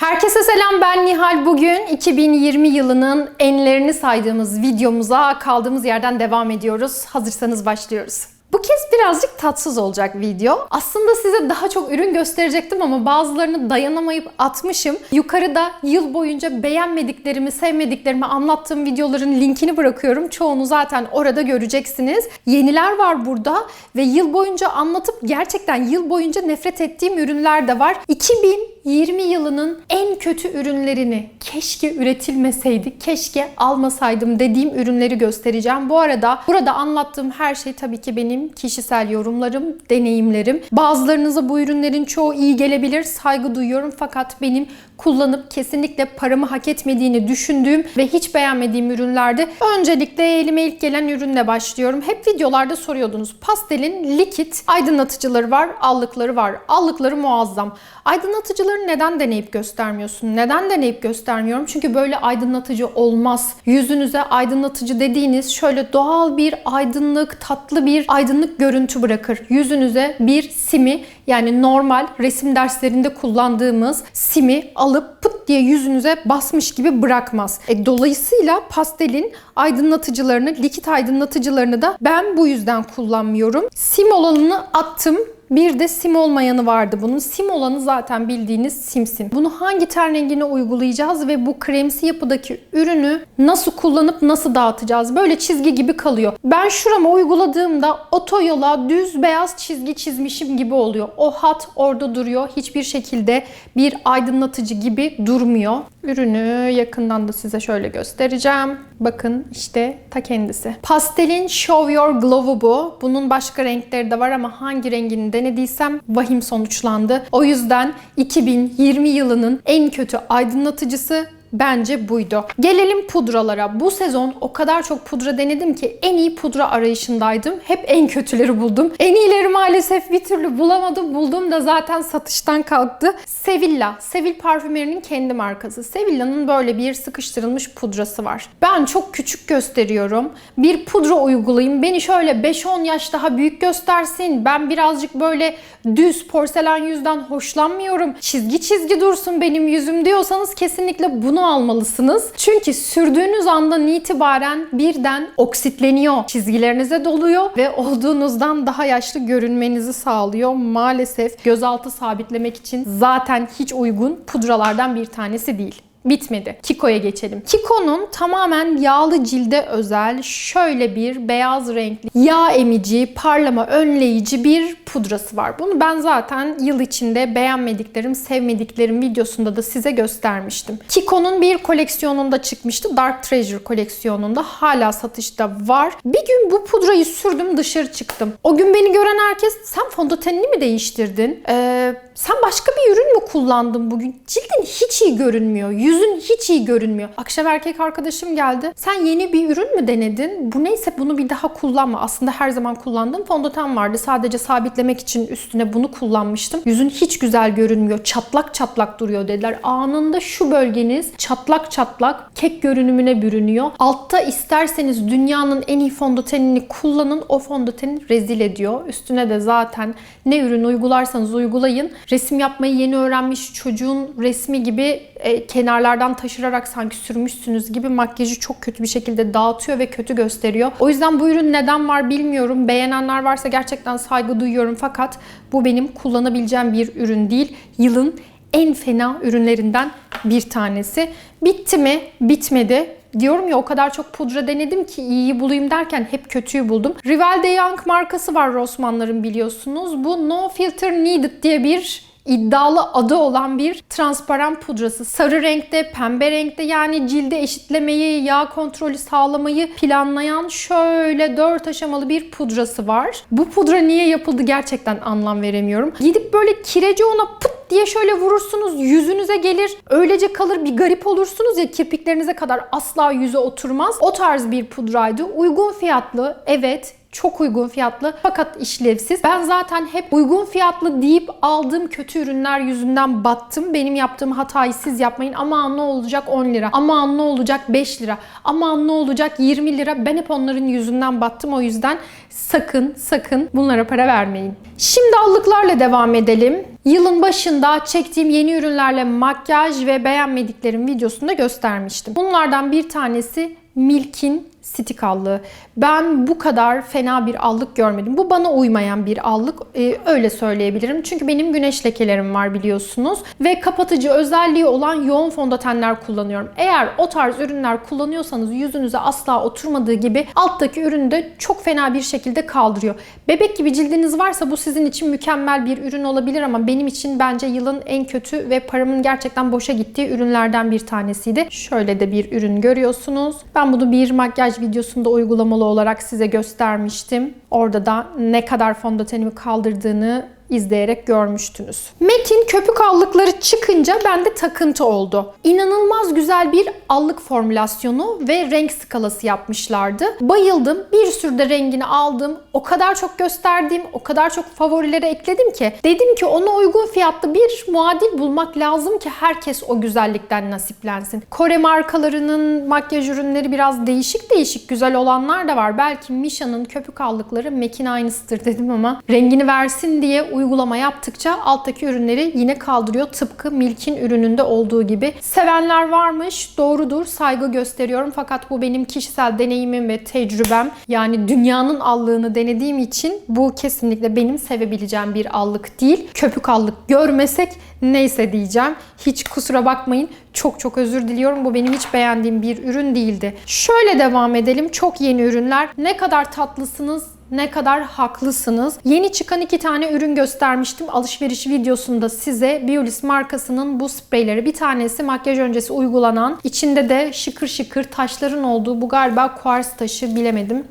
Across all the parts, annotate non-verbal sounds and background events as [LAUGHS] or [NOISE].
Herkese selam ben Nihal. Bugün 2020 yılının enlerini saydığımız videomuza kaldığımız yerden devam ediyoruz. Hazırsanız başlıyoruz. Bu kez birazcık tatsız olacak video. Aslında size daha çok ürün gösterecektim ama bazılarını dayanamayıp atmışım. Yukarıda yıl boyunca beğenmediklerimi, sevmediklerimi anlattığım videoların linkini bırakıyorum. Çoğunu zaten orada göreceksiniz. Yeniler var burada ve yıl boyunca anlatıp gerçekten yıl boyunca nefret ettiğim ürünler de var. 2020 yılının en kötü ürünlerini keşke üretilmeseydi, keşke almasaydım dediğim ürünleri göstereceğim. Bu arada burada anlattığım her şey tabii ki benim kişisel yorumlarım, deneyimlerim. Bazılarınıza bu ürünlerin çoğu iyi gelebilir, saygı duyuyorum fakat benim kullanıp kesinlikle paramı hak etmediğini düşündüğüm ve hiç beğenmediğim ürünlerdi. Öncelikle elime ilk gelen ürünle başlıyorum. Hep videolarda soruyordunuz. Pastel'in likit aydınlatıcıları var, allıkları var. Allıkları muazzam. Aydınlatıcıları neden deneyip göstermiyorsun? Neden deneyip göstermiyorum? Çünkü böyle aydınlatıcı olmaz. Yüzünüze aydınlatıcı dediğiniz şöyle doğal bir aydınlık, tatlı bir aydınlık görüntü bırakır. Yüzünüze bir simi yani normal resim derslerinde kullandığımız simi alıp pıt diye yüzünüze basmış gibi bırakmaz. E, dolayısıyla pastelin aydınlatıcılarını, likit aydınlatıcılarını da ben bu yüzden kullanmıyorum. Sim olanını attım. Bir de sim olmayanı vardı bunun. Sim olanı zaten bildiğiniz simsim. Bunu hangi ten rengine uygulayacağız ve bu kremsi yapıdaki ürünü nasıl kullanıp nasıl dağıtacağız? Böyle çizgi gibi kalıyor. Ben şurama uyguladığımda otoyola düz beyaz çizgi çizmişim gibi oluyor. O hat orada duruyor. Hiçbir şekilde bir aydınlatıcı gibi durmuyor. Ürünü yakından da size şöyle göstereceğim. Bakın işte ta kendisi. Pastelin Show Your Glow'u bu. Bunun başka renkleri de var ama hangi rengini denediysem vahim sonuçlandı. O yüzden 2020 yılının en kötü aydınlatıcısı Bence buydu. Gelelim pudralara. Bu sezon o kadar çok pudra denedim ki en iyi pudra arayışındaydım. Hep en kötüleri buldum. En iyileri maalesef bir türlü bulamadım. Buldum da zaten satıştan kalktı. Sevilla. Sevil parfümerinin kendi markası. Sevilla'nın böyle bir sıkıştırılmış pudrası var. Ben çok küçük gösteriyorum. Bir pudra uygulayayım. Beni şöyle 5-10 yaş daha büyük göstersin. Ben birazcık böyle düz porselen yüzden hoşlanmıyorum. Çizgi çizgi dursun benim yüzüm diyorsanız kesinlikle bunu almalısınız. Çünkü sürdüğünüz andan itibaren birden oksitleniyor. Çizgilerinize doluyor ve olduğunuzdan daha yaşlı görünmenizi sağlıyor. Maalesef gözaltı sabitlemek için zaten hiç uygun pudralardan bir tanesi değil. Bitmedi. Kiko'ya geçelim. Kiko'nun tamamen yağlı cilde özel şöyle bir beyaz renkli yağ emici, parlama önleyici bir pudrası var. Bunu ben zaten yıl içinde beğenmediklerim, sevmediklerim videosunda da size göstermiştim. Kiko'nun bir koleksiyonunda çıkmıştı. Dark Treasure koleksiyonunda. Hala satışta var. Bir gün bu pudrayı sürdüm dışarı çıktım. O gün beni gören herkes sen fondötenini mi değiştirdin? Ee, sen başka bir ürün mü kullandın bugün? Cildin hiç iyi görünmüyor. Yüzün hiç iyi görünmüyor. Akşam erkek arkadaşım geldi. Sen yeni bir ürün mü denedin? Bu neyse bunu bir daha kullanma. Aslında her zaman kullandığım fondöten vardı. Sadece sabitlemek için üstüne bunu kullanmıştım. Yüzün hiç güzel görünmüyor. Çatlak çatlak duruyor dediler. Anında şu bölgeniz çatlak çatlak kek görünümüne bürünüyor. Altta isterseniz dünyanın en iyi fondötenini kullanın. O fondöteni rezil ediyor. Üstüne de zaten ne ürün uygularsanız uygulayın. Resim yapmayı yeni öğrenmiş çocuğun resmi gibi e, kenarlardan taşırarak sanki sürmüşsünüz gibi makyajı çok kötü bir şekilde dağıtıyor ve kötü gösteriyor. O yüzden bu ürün neden var bilmiyorum. Beğenenler varsa gerçekten saygı duyuyorum fakat bu benim kullanabileceğim bir ürün değil. Yılın en fena ürünlerinden bir tanesi. Bitti mi? Bitmedi. Diyorum ya o kadar çok pudra denedim ki iyiyi bulayım derken hep kötüyü buldum. Rival de Young markası var Rossmann'ların biliyorsunuz. Bu No Filter Needed diye bir iddialı adı olan bir transparan pudrası. Sarı renkte, pembe renkte yani cilde eşitlemeyi, yağ kontrolü sağlamayı planlayan şöyle dört aşamalı bir pudrası var. Bu pudra niye yapıldı gerçekten anlam veremiyorum. Gidip böyle kireci ona pıt diye şöyle vurursunuz yüzünüze gelir. Öylece kalır bir garip olursunuz ya kirpiklerinize kadar asla yüze oturmaz. O tarz bir pudraydı. Uygun fiyatlı. Evet çok uygun fiyatlı fakat işlevsiz. Ben zaten hep uygun fiyatlı deyip aldığım kötü ürünler yüzünden battım. Benim yaptığım hatayı siz yapmayın. Aman ne olacak 10 lira. Aman ne olacak 5 lira. Aman ne olacak 20 lira. Ben hep onların yüzünden battım. O yüzden sakın sakın bunlara para vermeyin. Şimdi allıklarla devam edelim. Yılın başında çektiğim yeni ürünlerle makyaj ve beğenmediklerim videosunda göstermiştim. Bunlardan bir tanesi Milk'in stick allığı. Ben bu kadar fena bir allık görmedim. Bu bana uymayan bir allık. Ee, öyle söyleyebilirim. Çünkü benim güneş lekelerim var biliyorsunuz. Ve kapatıcı özelliği olan yoğun fondötenler kullanıyorum. Eğer o tarz ürünler kullanıyorsanız yüzünüze asla oturmadığı gibi alttaki ürünü de çok fena bir şekilde kaldırıyor. Bebek gibi cildiniz varsa bu sizin için mükemmel bir ürün olabilir ama benim için bence yılın en kötü ve paramın gerçekten boşa gittiği ürünlerden bir tanesiydi. Şöyle de bir ürün görüyorsunuz. Ben bunu bir makyaj videosunda uygulamalı olarak size göstermiştim. Orada da ne kadar fondötenimi kaldırdığını izleyerek görmüştünüz. MAC'in köpük allıkları çıkınca bende takıntı oldu. İnanılmaz güzel bir allık formülasyonu ve renk skalası yapmışlardı. Bayıldım. Bir sürü de rengini aldım. O kadar çok gösterdiğim, o kadar çok favorilere ekledim ki. Dedim ki ona uygun fiyatlı bir muadil bulmak lazım ki herkes o güzellikten nasiplensin. Kore markalarının makyaj ürünleri biraz değişik değişik güzel olanlar da var. Belki Misha'nın köpük allıkları MAC'in aynısıdır dedim ama rengini versin diye uygulama yaptıkça alttaki ürünleri yine kaldırıyor. Tıpkı Milk'in ürününde olduğu gibi. Sevenler varmış. Doğrudur. Saygı gösteriyorum. Fakat bu benim kişisel deneyimim ve tecrübem. Yani dünyanın allığını denediğim için bu kesinlikle benim sevebileceğim bir allık değil. Köpük allık görmesek neyse diyeceğim. Hiç kusura bakmayın. Çok çok özür diliyorum. Bu benim hiç beğendiğim bir ürün değildi. Şöyle devam edelim. Çok yeni ürünler. Ne kadar tatlısınız, ne kadar haklısınız. Yeni çıkan iki tane ürün göstermiştim alışveriş videosunda size. Biolis markasının bu spreyleri. Bir tanesi makyaj öncesi uygulanan. içinde de şıkır şıkır taşların olduğu bu galiba kuars taşı bilemedim.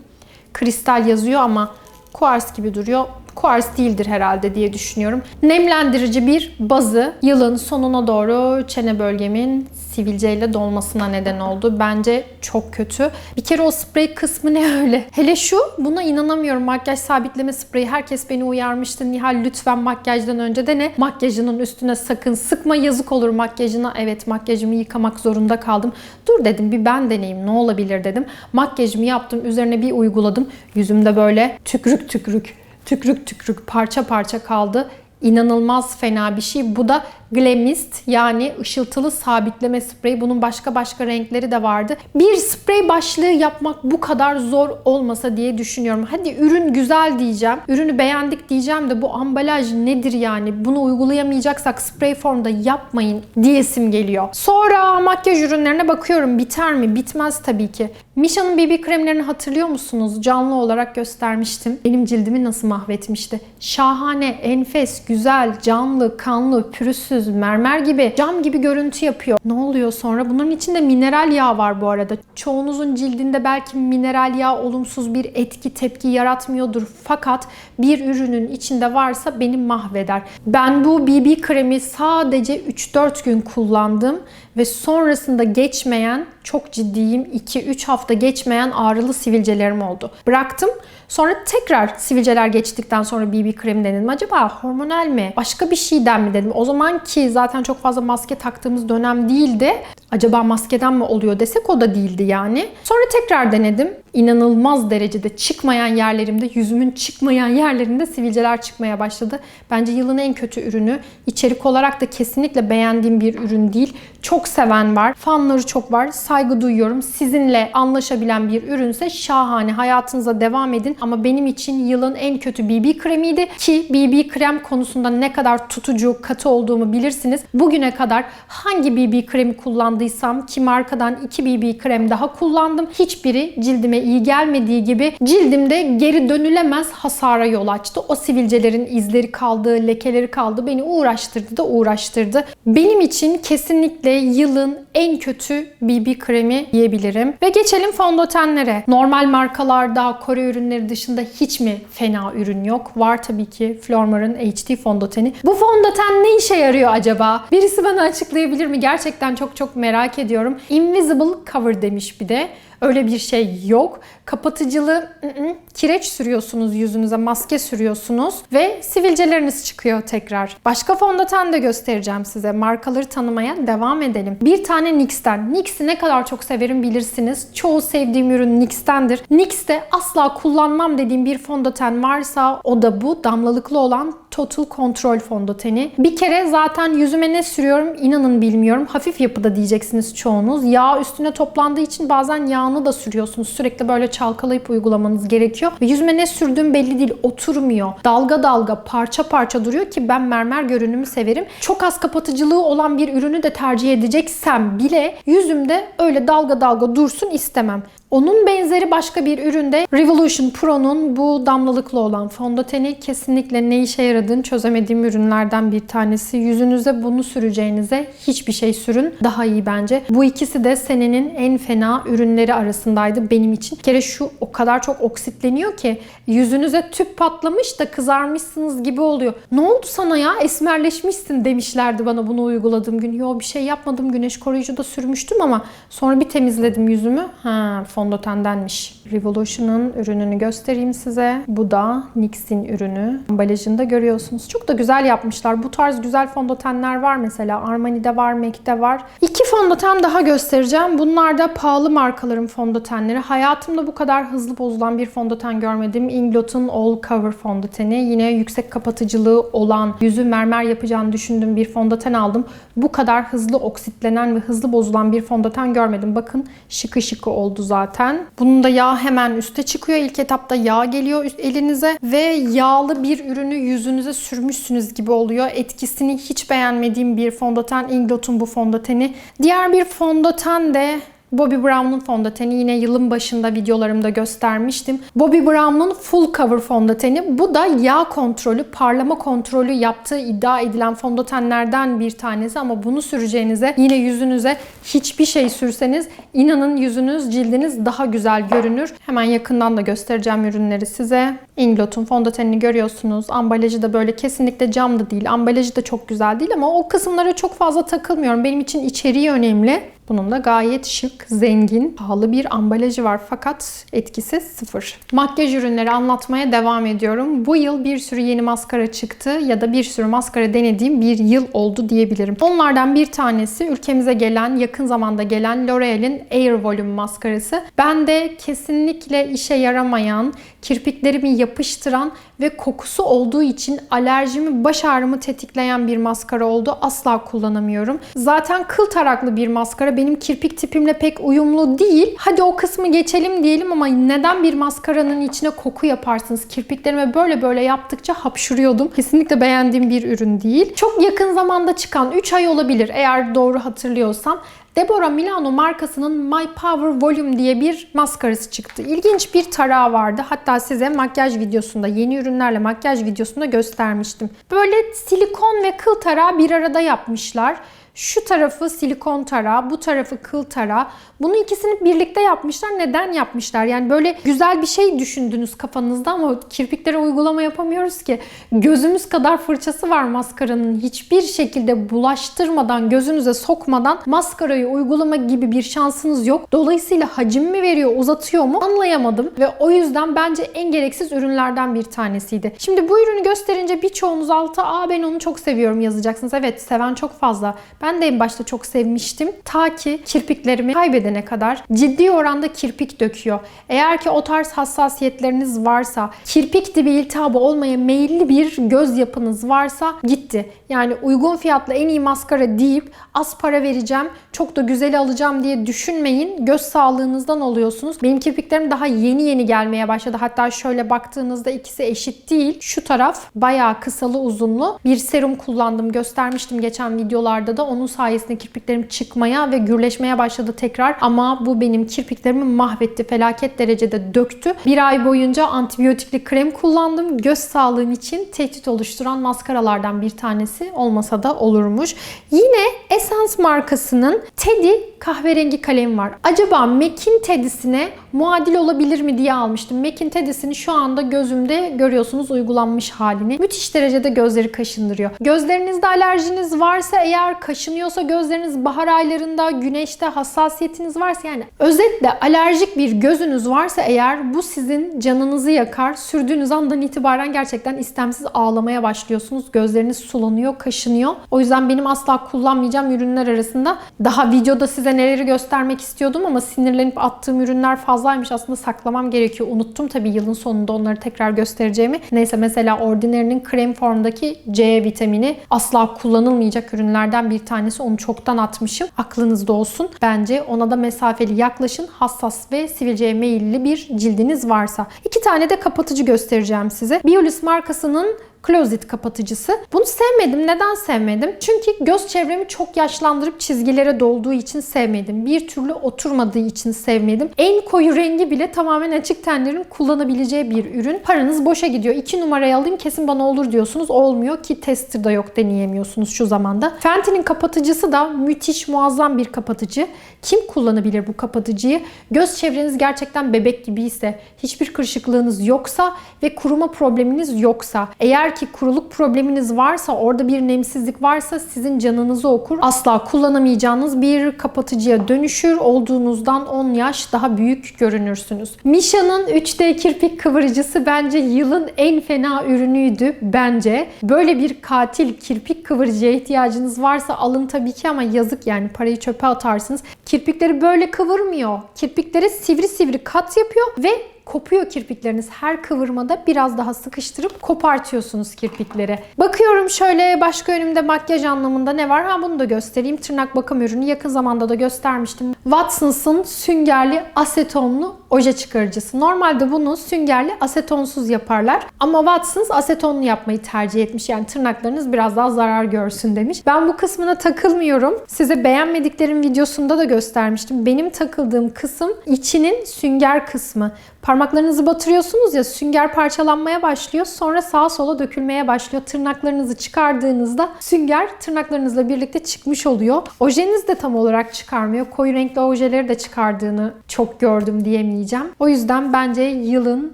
Kristal yazıyor ama kuars gibi duruyor kuars değildir herhalde diye düşünüyorum. Nemlendirici bir bazı yılın sonuna doğru çene bölgemin sivilceyle dolmasına neden oldu. Bence çok kötü. Bir kere o sprey kısmı ne öyle? Hele şu buna inanamıyorum. Makyaj sabitleme spreyi. Herkes beni uyarmıştı. Nihal lütfen makyajdan önce de ne? Makyajının üstüne sakın sıkma yazık olur makyajına. Evet makyajımı yıkamak zorunda kaldım. Dur dedim bir ben deneyeyim ne olabilir dedim. Makyajımı yaptım. Üzerine bir uyguladım. Yüzümde böyle tükrük tükrük tükrük tükrük parça parça kaldı. İnanılmaz fena bir şey. Bu da Glamist yani ışıltılı sabitleme spreyi. Bunun başka başka renkleri de vardı. Bir sprey başlığı yapmak bu kadar zor olmasa diye düşünüyorum. Hadi ürün güzel diyeceğim. Ürünü beğendik diyeceğim de bu ambalaj nedir yani? Bunu uygulayamayacaksak sprey formda yapmayın diyesim geliyor. Sonra makyaj ürünlerine bakıyorum. Biter mi? Bitmez tabii ki. Misha'nın BB kremlerini hatırlıyor musunuz? Canlı olarak göstermiştim. Benim cildimi nasıl mahvetmişti. Şahane, enfes, güzel, canlı, kanlı, pürüzsüz, mermer gibi, cam gibi görüntü yapıyor. Ne oluyor sonra? Bunların içinde mineral yağ var bu arada. Çoğunuzun cildinde belki mineral yağ olumsuz bir etki, tepki yaratmıyordur. Fakat bir ürünün içinde varsa beni mahveder. Ben bu BB kremi sadece 3-4 gün kullandım ve sonrasında geçmeyen çok ciddiyim 2-3 hafta geçmeyen ağrılı sivilcelerim oldu. Bıraktım. Sonra tekrar sivilceler geçtikten sonra BB kremi denedim. Acaba hormonal mi? Başka bir şeyden mi dedim. O zaman ki zaten çok fazla maske taktığımız dönem değildi. Acaba maskeden mi oluyor desek o da değildi yani. Sonra tekrar denedim. İnanılmaz derecede çıkmayan yerlerimde, yüzümün çıkmayan yerlerinde sivilceler çıkmaya başladı. Bence yılın en kötü ürünü. İçerik olarak da kesinlikle beğendiğim bir ürün değil. Çok seven var. Fanları çok var. Saygı duyuyorum. Sizinle anlaşabilen bir ürünse şahane. Hayatınıza devam edin. Ama benim için yılın en kötü BB kremiydi. Ki BB krem konusunda ne kadar tutucu, katı olduğumu bilirsiniz. Bugüne kadar hangi BB kremi kullandıysam ki markadan 2 BB krem daha kullandım. Hiçbiri cildime iyi gelmediği gibi cildimde geri dönülemez hasara yol açtı. O sivilcelerin izleri kaldı, lekeleri kaldı. Beni uğraştırdı da uğraştırdı. Benim için kesinlikle yılın en kötü BB kremi diyebilirim. Ve geçelim fondötenlere. Normal markalarda, Kore ürünleri dışında hiç mi fena ürün yok? Var tabii ki Flormar'ın HD fondöteni. Bu fondöten ne işe yarıyor acaba? Birisi bana açıklayabilir mi? Gerçekten çok çok merak ediyorum. Invisible Cover demiş bir de. Öyle bir şey yok. Kapatıcılı ı-ı, kireç sürüyorsunuz yüzünüze, maske sürüyorsunuz ve sivilceleriniz çıkıyor tekrar. Başka fondöten de göstereceğim size. Markaları tanımaya devam edelim. Bir tane NYX'ten. NYX'i ne kadar çok severim bilirsiniz. Çoğu sevdiğim ürün NYX'tendir. NYX'te asla kullanmam dediğim bir fondöten varsa o da bu damlalıklı olan Total Control fondöteni. Bir kere zaten yüzüme ne sürüyorum inanın bilmiyorum. Hafif yapıda diyeceksiniz çoğunuz. Yağ üstüne toplandığı için bazen yağını da sürüyorsunuz. Sürekli böyle çalkalayıp uygulamanız gerekiyor. Ve yüzüme ne sürdüğüm belli değil. Oturmuyor. Dalga dalga parça parça duruyor ki ben mermer görünümü severim. Çok az kapatıcılığı olan bir ürünü de tercih edeceksem bile yüzümde öyle dalga dalga dursun istemem. Onun benzeri başka bir üründe Revolution Pro'nun bu damlalıklı olan fondöteni kesinlikle ne işe yaradığını çözemediğim ürünlerden bir tanesi. Yüzünüze bunu süreceğinize hiçbir şey sürün. Daha iyi bence. Bu ikisi de senenin en fena ürünleri arasındaydı benim için. Bir kere şu o kadar çok oksitleniyor ki yüzünüze tüp patlamış da kızarmışsınız gibi oluyor. Ne oldu sana ya? Esmerleşmişsin demişlerdi bana bunu uyguladığım gün. Yo bir şey yapmadım. Güneş koruyucu da sürmüştüm ama sonra bir temizledim yüzümü. Ha fondötendenmiş. Revolution'ın ürününü göstereyim size. Bu da NYX'in ürünü. Ambalajında görüyorsunuz. Çok da güzel yapmışlar. Bu tarz güzel fondötenler var mesela. Armani'de var, MAC'de var. İki fondöten daha göstereceğim. Bunlar da pahalı markaların fondötenleri. Hayatımda bu kadar hızlı bozulan bir fondöten görmedim. Inglot'un All Cover fondöteni. Yine yüksek kapatıcılığı olan, yüzü mermer yapacağını düşündüğüm bir fondöten aldım. Bu kadar hızlı oksitlenen ve hızlı bozulan bir fondöten görmedim. Bakın şıkı şıkı oldu zaten. Bunun da yağ hemen üste çıkıyor. İlk etapta yağ geliyor elinize ve yağlı bir ürünü yüzünüze sürmüşsünüz gibi oluyor. Etkisini hiç beğenmediğim bir fondöten. Inglot'un bu fondöteni. Diğer bir fondöten de Bobbi Brown'un fondöteni yine yılın başında videolarımda göstermiştim. Bobbi Brown'un Full Cover fondöteni. Bu da yağ kontrolü, parlama kontrolü yaptığı iddia edilen fondötenlerden bir tanesi ama bunu süreceğinize yine yüzünüze hiçbir şey sürseniz inanın yüzünüz, cildiniz daha güzel görünür. Hemen yakından da göstereceğim ürünleri size. Inglot'un fondötenini görüyorsunuz. Ambalajı da böyle kesinlikle cam da değil. Ambalajı da çok güzel değil ama o kısımlara çok fazla takılmıyorum. Benim için içeriği önemli. Bunun da gayet şık, zengin, pahalı bir ambalajı var fakat etkisi sıfır. Makyaj ürünleri anlatmaya devam ediyorum. Bu yıl bir sürü yeni maskara çıktı ya da bir sürü maskara denediğim bir yıl oldu diyebilirim. Onlardan bir tanesi ülkemize gelen, yakın zamanda gelen L'Oreal'in Air Volume maskarası. Ben de kesinlikle işe yaramayan, kirpiklerimi yapıştıran ve kokusu olduğu için alerjimi, baş ağrımı tetikleyen bir maskara oldu. Asla kullanamıyorum. Zaten kıl taraklı bir maskara benim kirpik tipimle pek uyumlu değil. Hadi o kısmı geçelim diyelim ama neden bir maskaranın içine koku yaparsınız? Kirpiklerime böyle böyle yaptıkça hapşuruyordum. Kesinlikle beğendiğim bir ürün değil. Çok yakın zamanda çıkan 3 ay olabilir eğer doğru hatırlıyorsam. Deborah Milano markasının My Power Volume diye bir maskarası çıktı. İlginç bir tarağı vardı. Hatta size makyaj videosunda, yeni ürünlerle makyaj videosunda göstermiştim. Böyle silikon ve kıl tarağı bir arada yapmışlar. Şu tarafı silikon tarağı, bu tarafı kıl tarağı. Bunu ikisini birlikte yapmışlar. Neden yapmışlar? Yani böyle güzel bir şey düşündünüz kafanızda ama kirpiklere uygulama yapamıyoruz ki. Gözümüz kadar fırçası var maskaranın. Hiçbir şekilde bulaştırmadan, gözünüze sokmadan maskarayı uygulama gibi bir şansınız yok. Dolayısıyla hacim mi veriyor, uzatıyor mu anlayamadım. Ve o yüzden bence en gereksiz ürünlerden bir tanesiydi. Şimdi bu ürünü gösterince birçoğunuz alta aa ben onu çok seviyorum yazacaksınız. Evet seven çok fazla. Ben de en başta çok sevmiştim. Ta ki kirpiklerimi kaybedene kadar ciddi oranda kirpik döküyor. Eğer ki o tarz hassasiyetleriniz varsa, kirpik dibi iltihabı olmaya meyilli bir göz yapınız varsa gitti. Yani uygun fiyatlı en iyi maskara deyip az para vereceğim, çok da güzel alacağım diye düşünmeyin. Göz sağlığınızdan oluyorsunuz. Benim kirpiklerim daha yeni yeni gelmeye başladı. Hatta şöyle baktığınızda ikisi eşit değil. Şu taraf bayağı kısalı uzunlu. Bir serum kullandım. Göstermiştim geçen videolarda da. Onun sayesinde kirpiklerim çıkmaya ve gürleşmeye başladı tekrar. Ama bu benim kirpiklerimi mahvetti. Felaket derecede döktü. Bir ay boyunca antibiyotikli krem kullandım. Göz sağlığım için tehdit oluşturan maskaralardan bir tanesi olmasa da olurmuş. Yine Essence markasının Teddy kahverengi kalem var. Acaba MAC'in Teddy'sine muadil olabilir mi diye almıştım. MAC'in Teddy'sini şu anda gözümde görüyorsunuz uygulanmış halini. Müthiş derecede gözleri kaşındırıyor. Gözlerinizde alerjiniz varsa eğer kaşınıyorsa gözleriniz bahar aylarında güneşte hassasiyetiniz varsa yani özetle alerjik bir gözünüz varsa eğer bu sizin canınızı yakar. Sürdüğünüz andan itibaren gerçekten istemsiz ağlamaya başlıyorsunuz. Gözleriniz sulanıyor, kaşınıyor. O yüzden benim asla kullanmayacağım ürünler arasında. Daha videoda size neleri göstermek istiyordum ama sinirlenip attığım ürünler fazlaymış. Aslında saklamam gerekiyor. Unuttum tabii yılın sonunda onları tekrar göstereceğimi. Neyse mesela Ordinary'nin krem formdaki C vitamini asla kullanılmayacak ürünlerden bir tanesi. Onu çoktan atmışım. Aklınızda olsun. Bence ona da mesafeli yaklaşın. Hassas ve sivilceye meyilli bir cildiniz varsa. İki tane de kapatıcı göstereceğim size. Biolis markasının Closet kapatıcısı. Bunu sevmedim. Neden sevmedim? Çünkü göz çevremi çok yaşlandırıp çizgilere dolduğu için sevmedim. Bir türlü oturmadığı için sevmedim. En koyu rengi bile tamamen açık tenlerin kullanabileceği bir ürün. Paranız boşa gidiyor. 2 numarayı alayım kesin bana olur diyorsunuz. Olmuyor ki tester'da yok deneyemiyorsunuz şu zamanda. Fenty'nin kapatıcısı da müthiş muazzam bir kapatıcı. Kim kullanabilir bu kapatıcıyı? Göz çevreniz gerçekten bebek gibi ise, hiçbir kırışıklığınız yoksa ve kuruma probleminiz yoksa, eğer ki kuruluk probleminiz varsa, orada bir nemsizlik varsa sizin canınızı okur. Asla kullanamayacağınız bir kapatıcıya dönüşür. Olduğunuzdan 10 yaş daha büyük görünürsünüz. Misha'nın 3D kirpik kıvırıcısı bence yılın en fena ürünüydü bence. Böyle bir katil kirpik kıvırıcıya ihtiyacınız varsa alın tabii ki ama yazık yani parayı çöpe atarsınız. Kirpikleri böyle kıvırmıyor. Kirpikleri sivri sivri kat yapıyor ve kopuyor kirpikleriniz. Her kıvırmada biraz daha sıkıştırıp kopartıyorsunuz kirpikleri. Bakıyorum şöyle başka önümde makyaj anlamında ne var? Ha bunu da göstereyim. Tırnak bakım ürünü yakın zamanda da göstermiştim. Watsons'ın süngerli asetonlu oje çıkarıcısı. Normalde bunu süngerli asetonsuz yaparlar. Ama Watsons asetonlu yapmayı tercih etmiş. Yani tırnaklarınız biraz daha zarar görsün demiş. Ben bu kısmına takılmıyorum. Size beğenmediklerim videosunda da göstermiştim. Benim takıldığım kısım içinin sünger kısmı. Parmaklarınızı batırıyorsunuz ya sünger parçalanmaya başlıyor. Sonra sağa sola dökülmeye başlıyor. Tırnaklarınızı çıkardığınızda sünger tırnaklarınızla birlikte çıkmış oluyor. Ojeniz de tam olarak çıkarmıyor. Koyu renkli ojeleri de çıkardığını çok gördüm diyemeyeceğim. O yüzden bence yılın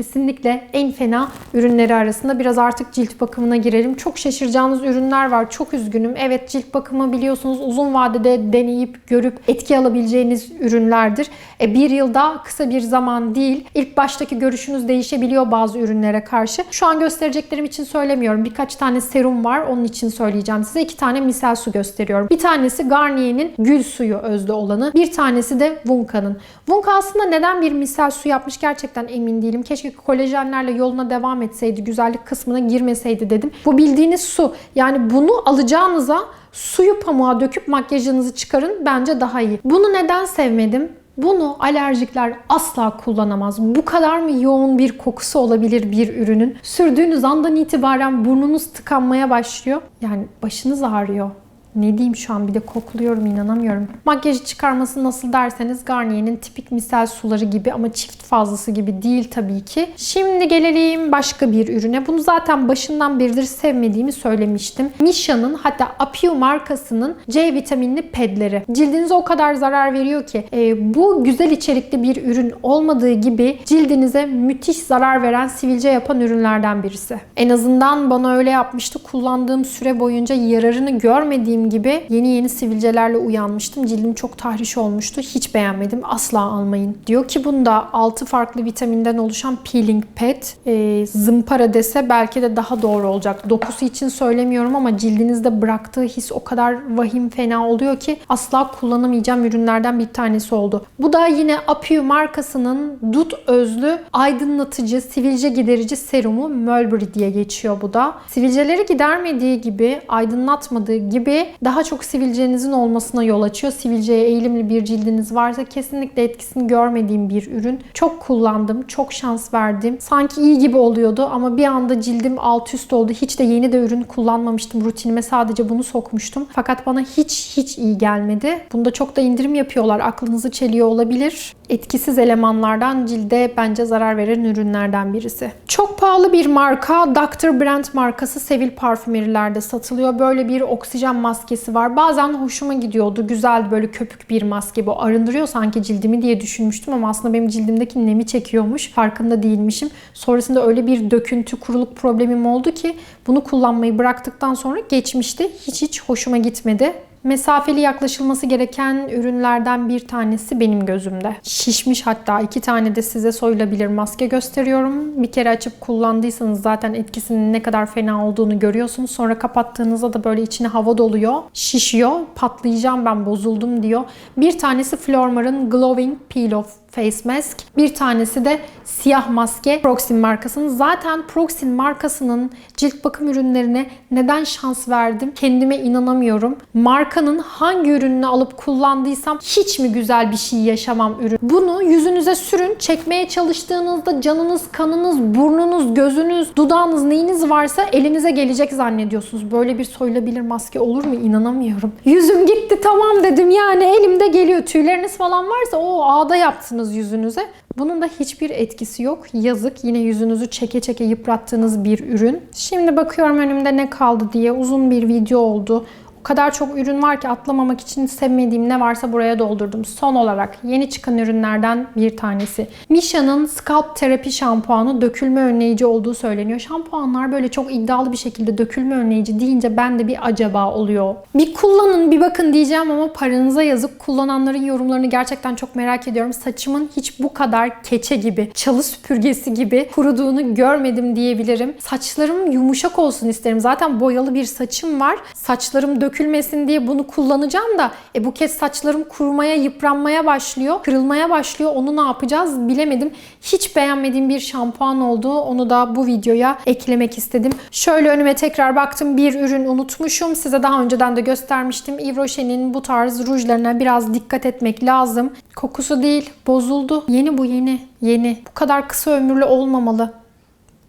kesinlikle en fena ürünleri arasında. Biraz artık cilt bakımına girelim. Çok şaşıracağınız ürünler var. Çok üzgünüm. Evet cilt bakımı biliyorsunuz uzun vadede deneyip görüp etki alabileceğiniz ürünlerdir. E, bir yılda kısa bir zaman değil. İlk baştaki görüşünüz değişebiliyor bazı ürünlere karşı. Şu an göstereceklerim için söylemiyorum. Birkaç tane serum var. Onun için söyleyeceğim size. iki tane misel su gösteriyorum. Bir tanesi Garnier'in gül suyu özde olanı. Bir tanesi de Vunca'nın. Vunca aslında neden bir misel su yapmış gerçekten emin değilim. Keşke kolajenlerle yoluna devam etseydi, güzellik kısmına girmeseydi dedim. Bu bildiğiniz su. Yani bunu alacağınıza suyu pamuğa döküp makyajınızı çıkarın. Bence daha iyi. Bunu neden sevmedim? Bunu alerjikler asla kullanamaz. Bu kadar mı yoğun bir kokusu olabilir bir ürünün? Sürdüğünüz andan itibaren burnunuz tıkanmaya başlıyor. Yani başınız ağrıyor. Ne diyeyim şu an bir de kokluyorum inanamıyorum. Makyajı çıkarması nasıl derseniz Garnier'in tipik misel suları gibi ama çift fazlası gibi değil tabii ki. Şimdi gelelim başka bir ürüne. Bunu zaten başından beridir sevmediğimi söylemiştim. Misha'nın hatta Apiu markasının C vitaminli pedleri. Cildinize o kadar zarar veriyor ki e, bu güzel içerikli bir ürün olmadığı gibi cildinize müthiş zarar veren sivilce yapan ürünlerden birisi. En azından bana öyle yapmıştı. Kullandığım süre boyunca yararını görmediğim gibi yeni yeni sivilcelerle uyanmıştım. Cildim çok tahriş olmuştu. Hiç beğenmedim. Asla almayın. Diyor ki bunda 6 farklı vitaminden oluşan peeling pad. E, zımpara dese belki de daha doğru olacak. Dokusu için söylemiyorum ama cildinizde bıraktığı his o kadar vahim fena oluyor ki asla kullanamayacağım ürünlerden bir tanesi oldu. Bu da yine Apiu markasının dut özlü aydınlatıcı, sivilce giderici serumu Mulberry diye geçiyor bu da. Sivilceleri gidermediği gibi, aydınlatmadığı gibi daha çok sivilcenizin olmasına yol açıyor. Sivilceye eğilimli bir cildiniz varsa kesinlikle etkisini görmediğim bir ürün. Çok kullandım, çok şans verdim. Sanki iyi gibi oluyordu ama bir anda cildim alt üst oldu. Hiç de yeni de ürün kullanmamıştım. Rutinime sadece bunu sokmuştum. Fakat bana hiç hiç iyi gelmedi. Bunda çok da indirim yapıyorlar. Aklınızı çeliyor olabilir. Etkisiz elemanlardan cilde bence zarar veren ürünlerden birisi. Çok pahalı bir marka. Dr. Brandt markası Sevil parfümerilerde satılıyor. Böyle bir oksijen maskesi var. Bazen hoşuma gidiyordu. Güzel böyle köpük bir maske bu. Arındırıyor sanki cildimi diye düşünmüştüm ama aslında benim cildimdeki nemi çekiyormuş. Farkında değilmişim. Sonrasında öyle bir döküntü, kuruluk problemim oldu ki bunu kullanmayı bıraktıktan sonra geçmişti. Hiç hiç hoşuma gitmedi. Mesafeli yaklaşılması gereken ürünlerden bir tanesi benim gözümde. Şişmiş hatta iki tane de size soyulabilir maske gösteriyorum. Bir kere açıp kullandıysanız zaten etkisinin ne kadar fena olduğunu görüyorsunuz. Sonra kapattığınızda da böyle içine hava doluyor. Şişiyor. Patlayacağım ben bozuldum diyor. Bir tanesi Flormar'ın Glowing Peel Off Face Mask. Bir tanesi de siyah maske Proxim markasının. Zaten Proxim markasının cilt bakım ürünlerine neden şans verdim? Kendime inanamıyorum. Markanın hangi ürününü alıp kullandıysam hiç mi güzel bir şey yaşamam ürün. Bunu yüzünüze sürün. Çekmeye çalıştığınızda canınız, kanınız, burnunuz, gözünüz, dudağınız neyiniz varsa elinize gelecek zannediyorsunuz. Böyle bir soyulabilir maske olur mu? İnanamıyorum. Yüzüm gitti tamam dedim yani elimde geliyor. Tüyleriniz falan varsa o ağda yaptınız yüzünüze. Bunun da hiçbir etkisi yok. Yazık yine yüzünüzü çeke çeke yıprattığınız bir ürün. Şimdi bakıyorum önümde ne kaldı diye uzun bir video oldu. O kadar çok ürün var ki atlamamak için sevmediğim ne varsa buraya doldurdum. Son olarak yeni çıkan ürünlerden bir tanesi. Misha'nın Scalp Terapi şampuanı dökülme önleyici olduğu söyleniyor. Şampuanlar böyle çok iddialı bir şekilde dökülme önleyici deyince ben de bir acaba oluyor. Bir kullanın bir bakın diyeceğim ama paranıza yazık. Kullananların yorumlarını gerçekten çok merak ediyorum. Saçımın hiç bu kadar keçe gibi, çalı süpürgesi gibi kuruduğunu görmedim diyebilirim. Saçlarım yumuşak olsun isterim. Zaten boyalı bir saçım var. Saçlarım dökülmesin diye bunu kullanacağım da e bu kez saçlarım kurumaya, yıpranmaya başlıyor. Kırılmaya başlıyor. Onu ne yapacağız bilemedim. Hiç beğenmediğim bir şampuan oldu. Onu da bu videoya eklemek istedim. Şöyle önüme tekrar baktım. Bir ürün unutmuşum. Size daha önceden de göstermiştim. Yves Rocher'in bu tarz rujlarına biraz dikkat etmek lazım. Kokusu değil, bozuldu. Yeni bu yeni. Yeni. Bu kadar kısa ömürlü olmamalı.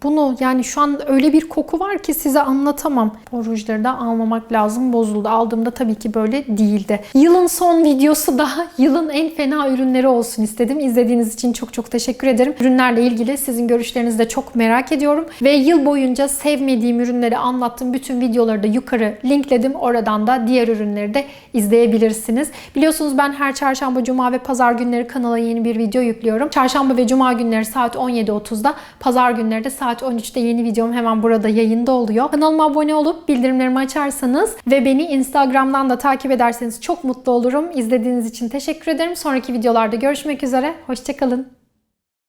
Bunu yani şu an öyle bir koku var ki size anlatamam. O rujları da almamak lazım. Bozuldu. Aldığımda tabii ki böyle değildi. Yılın son videosu da [LAUGHS] yılın en fena ürünleri olsun istedim. İzlediğiniz için çok çok teşekkür ederim. Ürünlerle ilgili sizin görüşlerinizi de çok merak ediyorum. Ve yıl boyunca sevmediğim ürünleri anlattığım bütün videoları da yukarı linkledim. Oradan da diğer ürünleri de izleyebilirsiniz. Biliyorsunuz ben her çarşamba, cuma ve pazar günleri kanala yeni bir video yüklüyorum. Çarşamba ve cuma günleri saat 17.30'da, pazar günleri de saat 13'te yeni videom hemen burada yayında oluyor. Kanalıma abone olup bildirimlerimi açarsanız ve beni Instagram'dan da takip ederseniz çok mutlu olurum. İzlediğiniz için teşekkür ederim. Sonraki videolarda görüşmek üzere. Hoşçakalın.